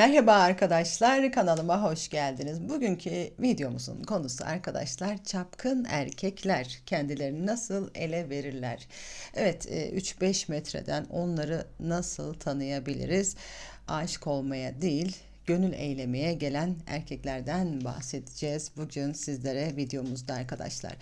Merhaba arkadaşlar kanalıma hoş geldiniz. Bugünkü videomuzun konusu arkadaşlar çapkın erkekler kendilerini nasıl ele verirler? Evet e, 3-5 metreden onları nasıl tanıyabiliriz? Aşık olmaya değil gönül eylemeye gelen erkeklerden bahsedeceğiz bugün sizlere videomuzda arkadaşlar.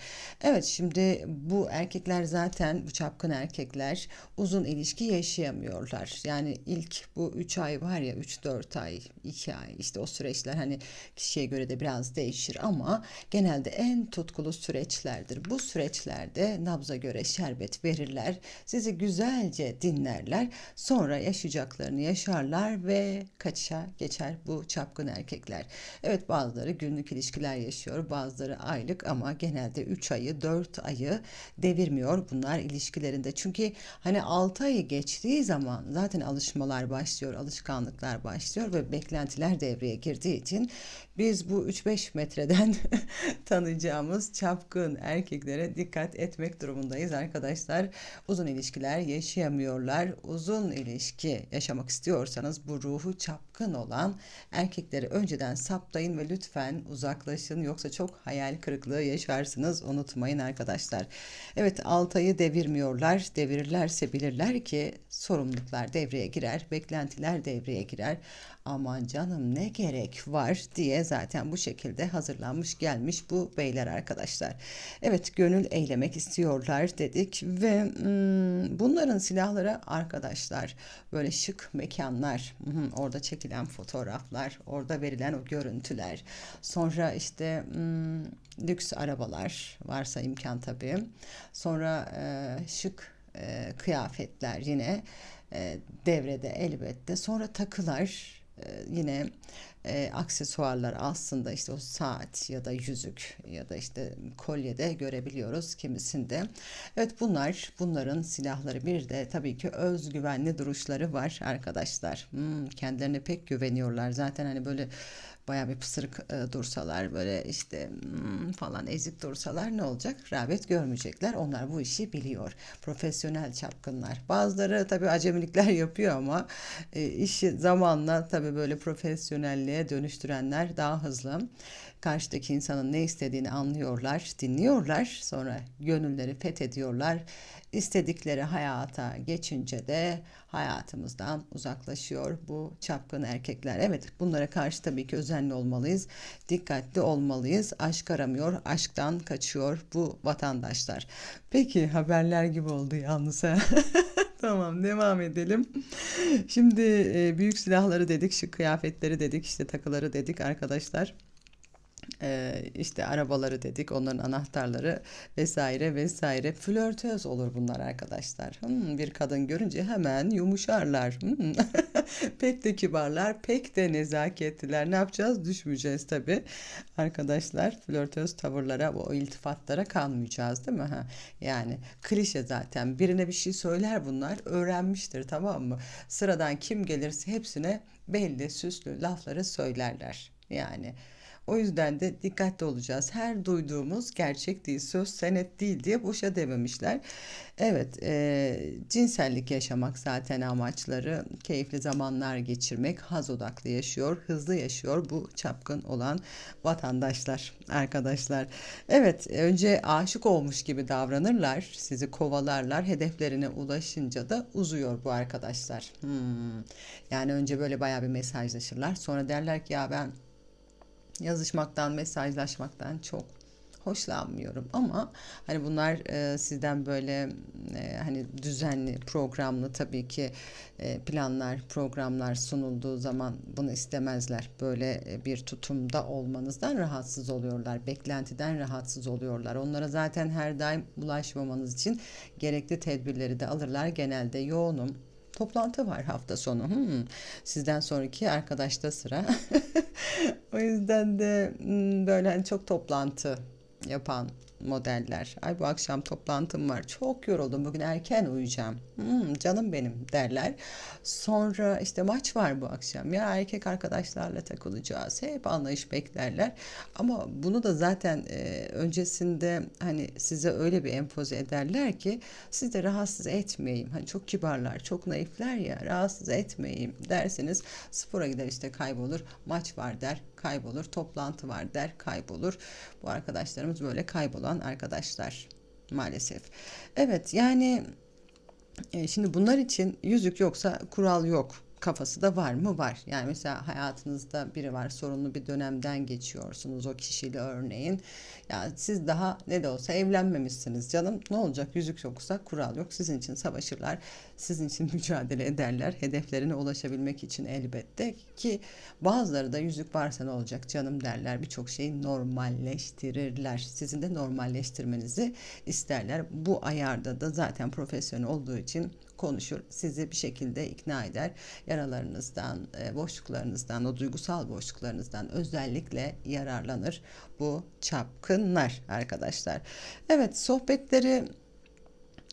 Evet şimdi bu erkekler zaten bu çapkın erkekler uzun ilişki yaşayamıyorlar. Yani ilk bu 3 ay var ya 3-4 ay 2 ay işte o süreçler hani kişiye göre de biraz değişir ama genelde en tutkulu süreçlerdir. Bu süreçlerde nabza göre şerbet verirler. Sizi güzelce dinlerler. Sonra yaşayacaklarını yaşarlar ve kaçışa geçer bu çapkın erkekler. Evet bazıları günlük ilişkiler yaşıyor, bazıları aylık ama genelde 3 ayı, 4 ayı devirmiyor bunlar ilişkilerinde. Çünkü hani 6 ayı geçtiği zaman zaten alışmalar başlıyor, alışkanlıklar başlıyor ve beklentiler devreye girdiği için biz bu 3-5 metreden tanıyacağımız çapkın erkeklere dikkat etmek durumundayız arkadaşlar. Uzun ilişkiler yaşayamıyorlar. Uzun ilişki yaşamak istiyorsanız bu ruhu çapkın olan erkekleri önceden saptayın ve lütfen uzaklaşın yoksa çok hayal kırıklığı yaşarsınız unutmayın arkadaşlar. Evet Altay'ı devirmiyorlar. Devirirlerse bilirler ki sorumluluklar devreye girer, beklentiler devreye girer. Aman canım ne gerek var diye zaten bu şekilde hazırlanmış gelmiş bu beyler arkadaşlar. Evet gönül eylemek istiyorlar dedik ve hmm, bunların silahları arkadaşlar böyle şık mekanlar hmm, orada çekilen fotoğraflar orada verilen o görüntüler. Sonra işte hmm, lüks arabalar varsa imkan tabii. Sonra e, şık e, kıyafetler yine e, devrede elbette. Sonra takılar yine e, aksesuarlar aslında işte o saat ya da yüzük ya da işte kolyede görebiliyoruz kimisinde. Evet bunlar bunların silahları bir de tabii ki özgüvenli duruşları var arkadaşlar. Hmm, kendilerine pek güveniyorlar. Zaten hani böyle baya bir pısırık e, dursalar böyle işte hmm, falan ezik dursalar ne olacak? Rağbet görmeyecekler. Onlar bu işi biliyor. Profesyonel çapkınlar. Bazıları tabii acemilikler yapıyor ama e, işi zamanla tabii böyle profesyonelliğe dönüştürenler daha hızlı. Karşıdaki insanın ne istediğini anlıyorlar, dinliyorlar. Sonra gönülleri fethediyorlar. İstedikleri hayata geçince de hayatımızdan uzaklaşıyor bu çapkın erkekler. Evet bunlara karşı tabii ki özenli olmalıyız. Dikkatli olmalıyız. Aşk aramıyor, aşktan kaçıyor bu vatandaşlar. Peki haberler gibi oldu yalnız ha. Tamam devam edelim. Şimdi e, büyük silahları dedik, şu kıyafetleri dedik, işte takıları dedik arkadaşlar e, işte arabaları dedik onların anahtarları vesaire vesaire. Flörtöz olur bunlar arkadaşlar. Hmm, bir kadın görünce hemen yumuşarlar. Hmm. pek de kibarlar pek de nezaketliler. Ne yapacağız? Düşmeyeceğiz tabi arkadaşlar flörtöz tavırlara o iltifatlara kalmayacağız değil mi? Ha yani klişe zaten. Birine bir şey söyler bunlar öğrenmiştir tamam mı? Sıradan kim gelirse hepsine belli süslü lafları söylerler. Yani o yüzden de dikkatli olacağız. Her duyduğumuz gerçek değil, söz senet değil diye boşa dememişler. Evet, e, cinsellik yaşamak zaten amaçları. Keyifli zamanlar geçirmek, haz odaklı yaşıyor, hızlı yaşıyor bu çapkın olan vatandaşlar, arkadaşlar. Evet, önce aşık olmuş gibi davranırlar, sizi kovalarlar, hedeflerine ulaşınca da uzuyor bu arkadaşlar. Hmm. Yani önce böyle bayağı bir mesajlaşırlar, sonra derler ki ya ben yazışmaktan, mesajlaşmaktan çok hoşlanmıyorum. Ama hani bunlar e, sizden böyle e, hani düzenli programlı tabii ki e, planlar programlar sunulduğu zaman bunu istemezler. Böyle e, bir tutumda olmanızdan rahatsız oluyorlar beklentiden rahatsız oluyorlar. Onlara zaten her daim ulaşmamanız için gerekli tedbirleri de alırlar. Genelde yoğunum toplantı var hafta sonu. Hmm, sizden sonraki arkadaşta sıra. o yüzden de hmm, böyle hani çok toplantı yapan modeller. Ay bu akşam toplantım var. Çok yoruldum. Bugün erken uyuyacağım. Hmm, canım benim derler. Sonra işte maç var bu akşam. Ya erkek arkadaşlarla takılacağız. Hep anlayış beklerler. Ama bunu da zaten e, öncesinde hani size öyle bir empoze ederler ki siz de rahatsız etmeyeyim. Hani çok kibarlar, çok naifler ya rahatsız etmeyeyim derseniz spora gider işte kaybolur. Maç var der kaybolur. Toplantı var der kaybolur. Bu arkadaşlarımız böyle kaybolan arkadaşlar maalesef. Evet yani e, şimdi bunlar için yüzük yoksa kural yok kafası da var mı? Var. Yani mesela hayatınızda biri var, sorunlu bir dönemden geçiyorsunuz o kişiyle örneğin. Ya siz daha ne de olsa evlenmemişsiniz canım. Ne olacak? Yüzük yoksa kural yok. Sizin için savaşırlar. Sizin için mücadele ederler. Hedeflerine ulaşabilmek için elbette ki bazıları da yüzük varsa ne olacak canım derler. Birçok şeyi normalleştirirler. Sizin de normalleştirmenizi isterler. Bu ayarda da zaten profesyonel olduğu için konuşur, sizi bir şekilde ikna eder. Yaralarınızdan, e, boşluklarınızdan, o duygusal boşluklarınızdan özellikle yararlanır bu çapkınlar arkadaşlar. Evet, sohbetleri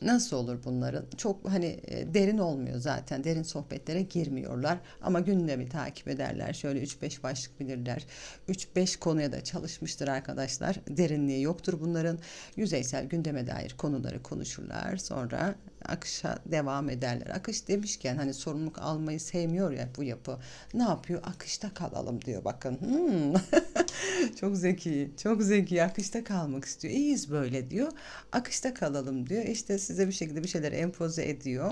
Nasıl olur bunların? Çok hani e, derin olmuyor zaten. Derin sohbetlere girmiyorlar. Ama gündemi takip ederler. Şöyle 3-5 başlık bilirler. 3-5 konuya da çalışmıştır arkadaşlar. Derinliği yoktur bunların. Yüzeysel gündeme dair konuları konuşurlar. Sonra akışa devam ederler. Akış demişken hani sorumluluk almayı sevmiyor ya bu yapı. Ne yapıyor? Akışta kalalım diyor bakın. Hmm. çok zeki, çok zeki. Akışta kalmak istiyor. İyiyiz böyle diyor. Akışta kalalım diyor. İşte size bir şekilde bir şeyleri empoze ediyor.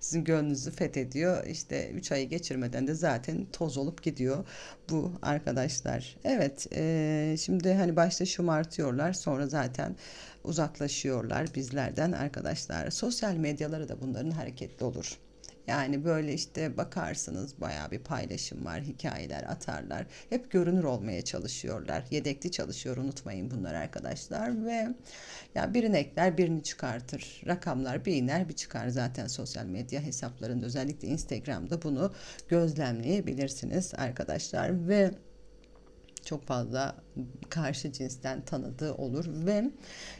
Sizin gönlünüzü fethediyor. İşte 3 ayı geçirmeden de zaten toz olup gidiyor bu arkadaşlar. Evet, e, şimdi hani başta şımartıyorlar. Sonra zaten uzaklaşıyorlar bizlerden arkadaşlar. Sosyal medyaları da bunların hareketli olur. Yani böyle işte bakarsınız bayağı bir paylaşım var, hikayeler atarlar. Hep görünür olmaya çalışıyorlar. Yedekli çalışıyor unutmayın bunlar arkadaşlar ve ya birini ekler birini çıkartır. Rakamlar bir iner bir çıkar zaten sosyal medya hesaplarında özellikle Instagram'da bunu gözlemleyebilirsiniz arkadaşlar ve çok fazla karşı cinsten tanıdığı olur ve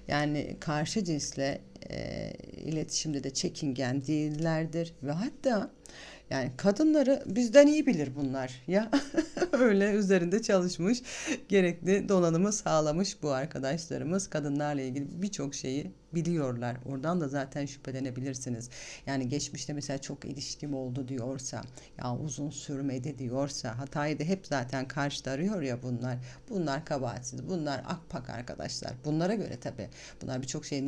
yani karşı cinsle e, iletişimde de çekingen değillerdir ve hatta yani kadınları bizden iyi bilir bunlar ya öyle üzerinde çalışmış gerekli donanımı sağlamış bu arkadaşlarımız kadınlarla ilgili birçok şeyi biliyorlar. Oradan da zaten şüphelenebilirsiniz. Yani geçmişte mesela çok ilişkim oldu diyorsa, ya uzun sürmedi diyorsa, hatayı da hep zaten karşıda arıyor ya bunlar. Bunlar kabahatsiz, bunlar akpak arkadaşlar. Bunlara göre tabii. Bunlar birçok şeyi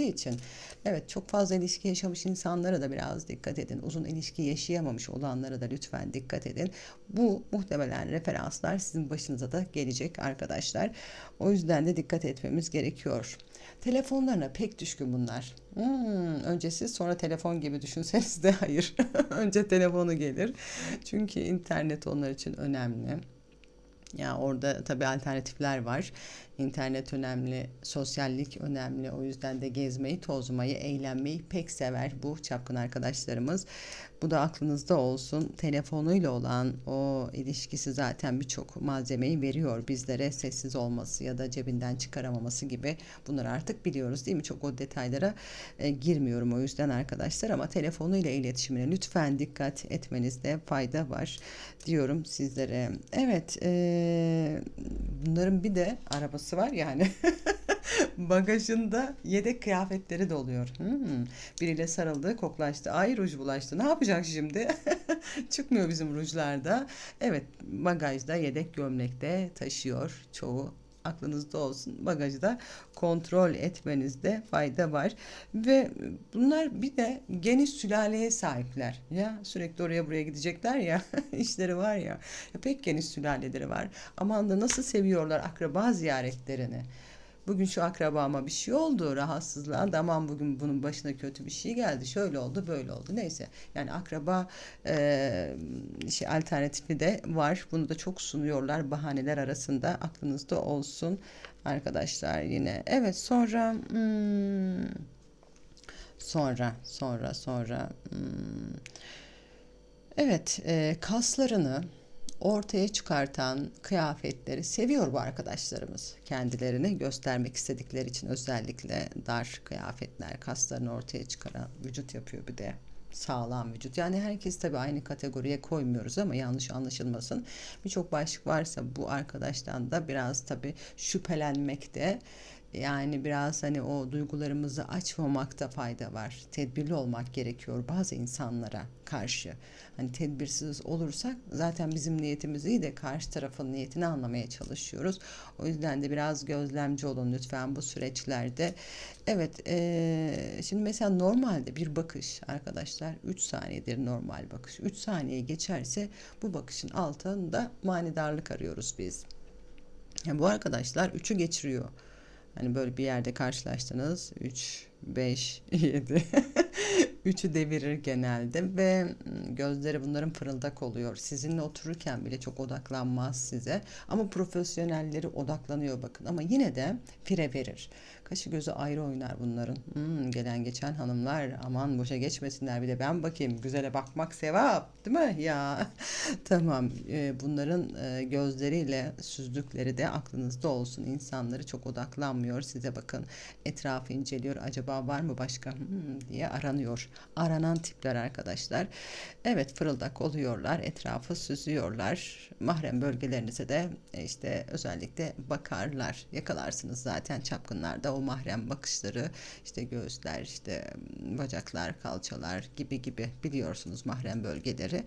normalleştirdiği için. Evet çok fazla ilişki yaşamış insanlara da biraz dikkat edin. Uzun ilişki yaşayamamış olanlara da lütfen dikkat edin. Bu muhtemelen referanslar sizin başınıza da gelecek arkadaşlar. O yüzden de dikkat etmemiz gerekiyor. Telefonlarına pek düşkün bunlar. Hmm, önce siz sonra telefon gibi düşünseniz de hayır. önce telefonu gelir. Çünkü internet onlar için önemli. Ya orada tabii alternatifler var. İnternet önemli, sosyallik önemli. O yüzden de gezmeyi, tozmayı, eğlenmeyi pek sever bu çapkın arkadaşlarımız. Bu da aklınızda olsun. Telefonuyla olan o ilişkisi zaten birçok malzemeyi veriyor bizlere. Sessiz olması ya da cebinden çıkaramaması gibi. Bunları artık biliyoruz değil mi? Çok o detaylara e, girmiyorum o yüzden arkadaşlar ama telefonuyla iletişimine lütfen dikkat etmenizde fayda var diyorum sizlere. Evet, e, bunların bir de arabası var yani. Bagajında yedek kıyafetleri de oluyor. Hmm. Biriyle sarıldı, koklaştı. Ay ruj bulaştı. Ne yapacak şimdi? Çıkmıyor bizim rujlarda. Evet, bagajda yedek gömlekte taşıyor çoğu aklınızda olsun. Bagajı da kontrol etmenizde fayda var. Ve bunlar bir de geniş sülaleye sahipler. Ya sürekli oraya buraya gidecekler ya işleri var ya. pek geniş sülaleleri var. Aman da nasıl seviyorlar akraba ziyaretlerini. Bugün şu akrabama bir şey oldu rahatsızlığa. Aman bugün bunun başına kötü bir şey geldi. Şöyle oldu böyle oldu. Neyse yani akraba e, şey alternatifi de var. Bunu da çok sunuyorlar bahaneler arasında. Aklınızda olsun arkadaşlar yine. Evet sonra hmm, sonra sonra sonra hmm, evet e, kaslarını ortaya çıkartan kıyafetleri seviyor bu arkadaşlarımız. Kendilerini göstermek istedikleri için özellikle dar kıyafetler, kaslarını ortaya çıkaran vücut yapıyor bir de sağlam vücut. Yani herkes tabii aynı kategoriye koymuyoruz ama yanlış anlaşılmasın. Birçok başlık varsa bu arkadaştan da biraz tabii şüphelenmekte yani biraz hani o duygularımızı açmamakta fayda var. Tedbirli olmak gerekiyor bazı insanlara karşı. Hani tedbirsiz olursak zaten bizim niyetimiz iyi de karşı tarafın niyetini anlamaya çalışıyoruz. O yüzden de biraz gözlemci olun lütfen bu süreçlerde. Evet, ee, şimdi mesela normalde bir bakış arkadaşlar 3 saniyedir normal bakış. 3 saniye geçerse bu bakışın altında manidarlık arıyoruz biz. Yani bu arkadaşlar 3'ü geçiriyor. Hani böyle bir yerde karşılaştınız. 3, 5, 7. Üçü devirir genelde ve gözleri bunların pırıldak oluyor. Sizinle otururken bile çok odaklanmaz size. Ama profesyonelleri odaklanıyor bakın. Ama yine de fire verir. Kaşı gözü ayrı oynar bunların. Hmm, gelen geçen hanımlar aman boşa geçmesinler bir de ben bakayım. Güzele bakmak sevap değil mi? Ya tamam e, bunların e, gözleriyle süzdükleri de aklınızda olsun. İnsanları çok odaklanmıyor. Size bakın etrafı inceliyor. Acaba var mı başka hmm, diye aranıyor. Aranan tipler arkadaşlar. Evet fırıldak oluyorlar. Etrafı süzüyorlar. Mahrem bölgelerinize de e, işte özellikle bakarlar. Yakalarsınız zaten çapkınlarda o mahrem bakışları işte göğüsler işte bacaklar kalçalar gibi gibi biliyorsunuz mahrem bölgeleri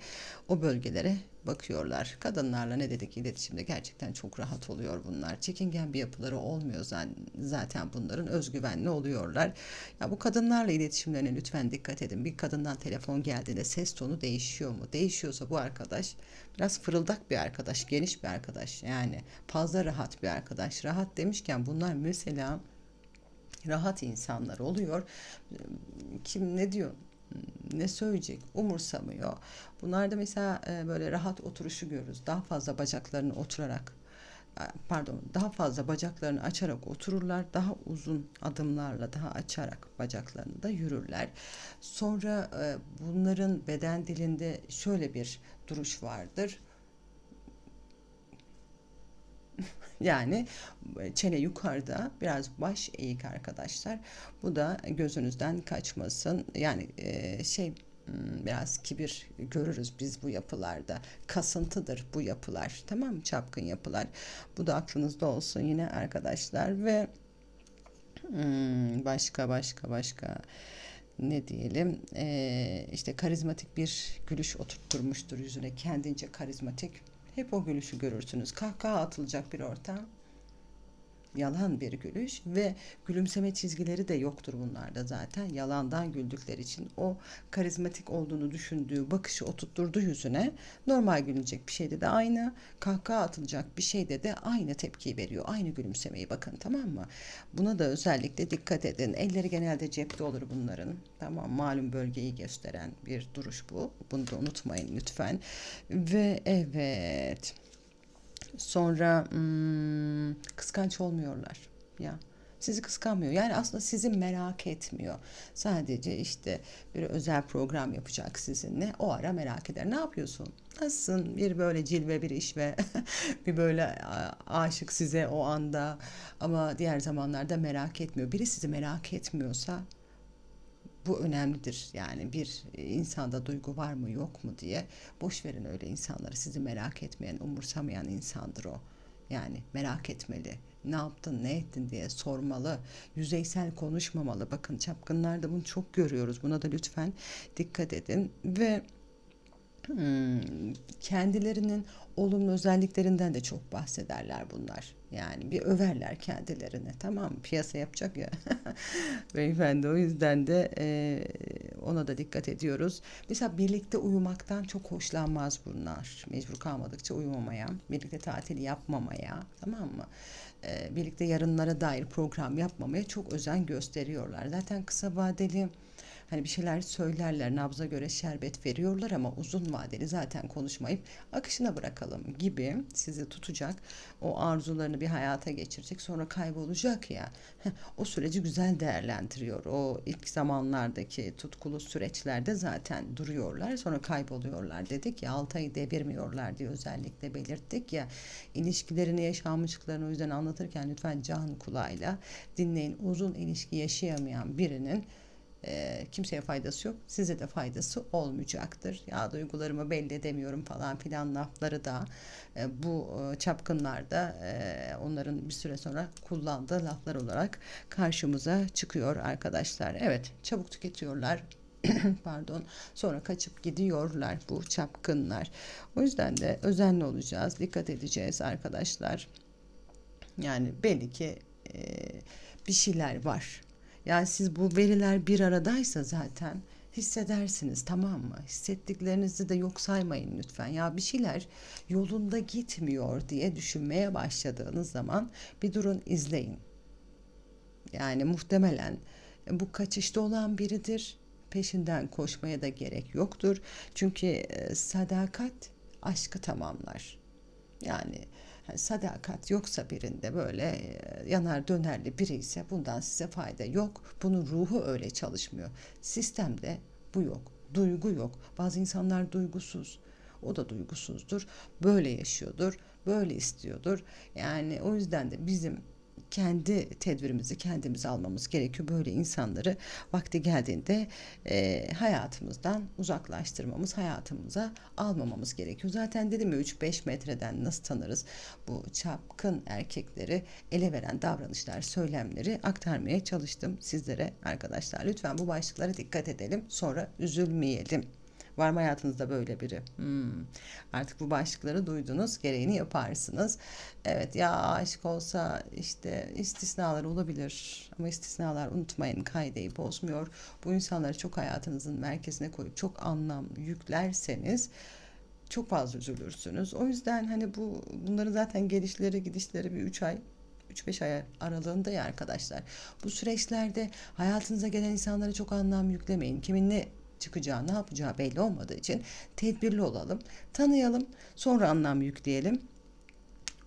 o bölgelere bakıyorlar. Kadınlarla ne dedik iletişimde gerçekten çok rahat oluyor bunlar. Çekingen bir yapıları olmuyor zaten bunların özgüvenli oluyorlar. Ya bu kadınlarla iletişimlerine lütfen dikkat edin. Bir kadından telefon geldiğinde ses tonu değişiyor mu? Değişiyorsa bu arkadaş biraz fırıldak bir arkadaş, geniş bir arkadaş. Yani fazla rahat bir arkadaş. Rahat demişken bunlar mesela rahat insanlar oluyor. Kim ne diyor? ne söyleyecek umursamıyor. Bunlarda mesela e, böyle rahat oturuşu görürüz. Daha fazla bacaklarını oturarak e, pardon daha fazla bacaklarını açarak otururlar. Daha uzun adımlarla daha açarak bacaklarını da yürürler. Sonra e, bunların beden dilinde şöyle bir duruş vardır Yani e, çene yukarıda biraz baş eğik arkadaşlar. Bu da gözünüzden kaçmasın. Yani e, şey hmm, biraz kibir görürüz biz bu yapılarda. Kasıntıdır bu yapılar. Tamam mı? Çapkın yapılar. Bu da aklınızda olsun yine arkadaşlar ve hmm, başka başka başka ne diyelim e, işte karizmatik bir gülüş oturtturmuştur yüzüne kendince karizmatik hep o gülüşü görürsünüz. Kahkaha atılacak bir ortam yalan bir gülüş ve gülümseme çizgileri de yoktur bunlarda zaten. Yalandan güldükleri için o karizmatik olduğunu düşündüğü bakışı oturtturdu yüzüne. Normal gülünecek bir şeyde de aynı, kahkaha atılacak bir şeyde de aynı tepkiyi veriyor. Aynı gülümsemeyi bakın tamam mı? Buna da özellikle dikkat edin. Elleri genelde cepte olur bunların. Tamam malum bölgeyi gösteren bir duruş bu. Bunu da unutmayın lütfen. Ve evet Sonra hmm, kıskanç olmuyorlar. Ya sizi kıskanmıyor. Yani aslında sizi merak etmiyor. Sadece işte bir özel program yapacak sizinle. O ara merak eder. Ne yapıyorsun? Nasılsın? Bir böyle cilve bir iş ve bir böyle aşık size o anda ama diğer zamanlarda merak etmiyor. Biri sizi merak etmiyorsa bu önemlidir. Yani bir insanda duygu var mı yok mu diye boş verin öyle insanları. Sizi merak etmeyen, umursamayan insandır o. Yani merak etmeli. Ne yaptın, ne ettin diye sormalı. Yüzeysel konuşmamalı. Bakın çapkınlarda bunu çok görüyoruz. Buna da lütfen dikkat edin ve hmm, kendilerinin olumlu özelliklerinden de çok bahsederler bunlar. Yani bir överler kendilerini tamam? Piyasa yapacak ya beyefendi o yüzden de e, ona da dikkat ediyoruz. Mesela birlikte uyumaktan çok hoşlanmaz bunlar. Mecbur kalmadıkça uyumamaya, birlikte tatil yapmamaya tamam mı? E, birlikte yarınlara dair program yapmamaya çok özen gösteriyorlar. Zaten kısa vadeli hani bir şeyler söylerler, nabza göre şerbet veriyorlar ama uzun vadeli zaten konuşmayıp akışına bırakalım gibi sizi tutacak. O arzularını bir hayata geçirecek sonra kaybolacak ya. O süreci güzel değerlendiriyor. O ilk zamanlardaki tutkulu süreçlerde zaten duruyorlar sonra kayboluyorlar dedik ya 6 ayı devirmiyorlar diye özellikle belirttik ya. İlişkilerini yaşanmışlıklarını o yüzden anlatırken lütfen can kulağıyla dinleyin. Uzun ilişki yaşayamayan birinin e, kimseye faydası yok. Size de faydası olmayacaktır. Ya duygularımı belli edemiyorum falan filan lafları da e, bu e, çapkınlarda e, onların bir süre sonra kullandığı laflar olarak karşımıza çıkıyor arkadaşlar. Evet çabuk tüketiyorlar. Pardon. Sonra kaçıp gidiyorlar bu çapkınlar. O yüzden de özenli olacağız. Dikkat edeceğiz arkadaşlar. Yani belli ki e, bir şeyler var. Yani siz bu veriler bir aradaysa zaten hissedersiniz tamam mı? Hissettiklerinizi de yok saymayın lütfen. Ya bir şeyler yolunda gitmiyor diye düşünmeye başladığınız zaman bir durun izleyin. Yani muhtemelen bu kaçışta olan biridir. Peşinden koşmaya da gerek yoktur. Çünkü e, sadakat aşkı tamamlar. Yani yani sadakat yoksa birinde böyle e, yanar dönerli biri ise bundan size fayda yok. Bunun ruhu öyle çalışmıyor. Sistemde bu yok. Duygu yok. Bazı insanlar duygusuz. O da duygusuzdur. Böyle yaşıyordur. Böyle istiyordur. Yani o yüzden de bizim kendi tedbirimizi kendimiz almamız gerekiyor. Böyle insanları vakti geldiğinde e, hayatımızdan uzaklaştırmamız, hayatımıza almamamız gerekiyor. Zaten dedim ya 3-5 metreden nasıl tanırız bu çapkın erkekleri ele veren davranışlar, söylemleri aktarmaya çalıştım sizlere arkadaşlar. Lütfen bu başlıklara dikkat edelim. Sonra üzülmeyelim. Var mı hayatınızda böyle biri? Hmm. Artık bu başlıkları duydunuz, gereğini yaparsınız. Evet ya aşık olsa işte istisnalar olabilir. Ama istisnalar unutmayın kaideyi bozmuyor. Bu insanları çok hayatınızın merkezine koyup çok anlam yüklerseniz çok fazla üzülürsünüz. O yüzden hani bu bunların zaten gelişleri gidişleri bir 3 ay 3-5 ay aralığında ya arkadaşlar. Bu süreçlerde hayatınıza gelen insanlara çok anlam yüklemeyin. Kimin ne çıkacağı, ne yapacağı belli olmadığı için tedbirli olalım. Tanıyalım, sonra anlam yükleyelim.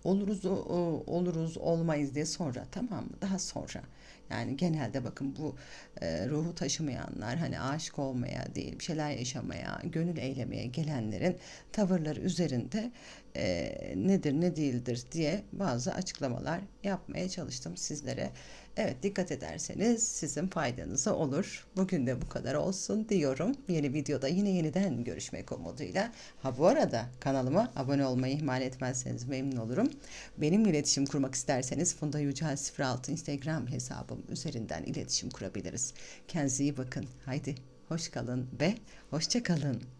Oluruz, oluruz, olmayız diye sonra tamam mı? Daha sonra. Yani genelde bakın bu e, ruhu taşımayanlar hani aşık olmaya değil bir şeyler yaşamaya, gönül eylemeye gelenlerin tavırları üzerinde e, nedir ne değildir diye bazı açıklamalar yapmaya çalıştım sizlere. Evet dikkat ederseniz sizin faydanıza olur. Bugün de bu kadar olsun diyorum. Yeni videoda yine yeniden görüşmek umuduyla. Ha bu arada kanalıma abone olmayı ihmal etmezseniz memnun olurum. Benimle iletişim kurmak isterseniz Funda Yücel 06 Instagram hesabım üzerinden iletişim kurabiliriz. Kendinize iyi bakın. Haydi hoş kalın ve hoşça kalın.